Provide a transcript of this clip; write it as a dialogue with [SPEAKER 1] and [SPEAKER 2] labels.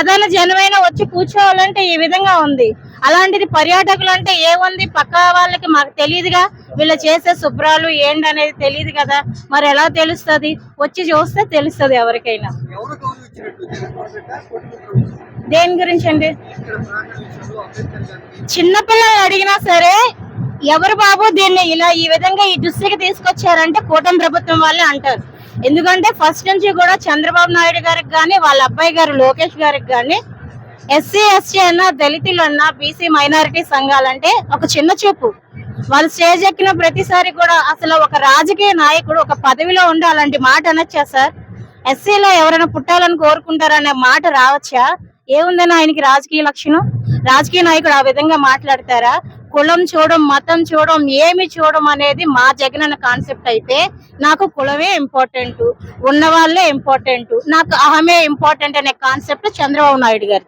[SPEAKER 1] సాధారణ జనమైన వచ్చి కూర్చోవాలంటే ఈ విధంగా ఉంది. అలాంటిది పర్యాటకులు అంటే ఏముంది? పక్క వాళ్ళకి మాకు తెలియదుగా వీళ్ళు చేసే శుభ్రాలు ఏంటి అనేది తెలియదు కదా. మరి ఎలా తెలుస్తది? వచ్చి చూస్తే తెలుస్తది ఎవరికైనా. దేని గురించి అండి? చిన్నపిల్లలు అడిగినా సరే ఎవరు బాబు దీన్ని ఇలా ఈ విధంగా ఈ దుస్థితికి తీసుకొచ్చారంటే కూటమి ప్రభుత్వం వాళ్ళే అంటారు. ఎందుకంటే ఫస్ట్ నుంచి కూడా చంద్రబాబు నాయుడు గారికి కానీ వాళ్ళ అబ్బాయి గారు లోకేష్ గారికి కానీ ఎస్సీ ఎస్టీ అన్న దళితులు అన్న బీసీ మైనారిటీ సంఘాలంటే ఒక చిన్న చూపు. వాళ్ళు స్టేజ్ ఎక్కిన ప్రతిసారి కూడా అసలు ఒక రాజకీయ నాయకుడు ఒక పదవిలో ఉండాలంటే మాట అనొచ్చా సార్? ఎస్సీలో ఎవరైనా పుట్టాలని కోరుకుంటారనే మాట రావచ్చా? ఏముందని ఆయనకి రాజకీయ లక్షణం? రాజకీయ నాయకుడు ఆ విధంగా మాట్లాడతారా? కులం చూడడం మతం చూడడం ఏమి చూడడం అనేది మా జగన్ అన్న కాన్సెప్ట్ అయితే నాకు కులమే ఇంపార్టెంట్ ఉన్న వాళ్ళే ఇంపార్టెంట్ నాకు అహమే ఇంపార్టెంట్ అనే కాన్సెప్ట్ చంద్రబాబు నాయుడు గారి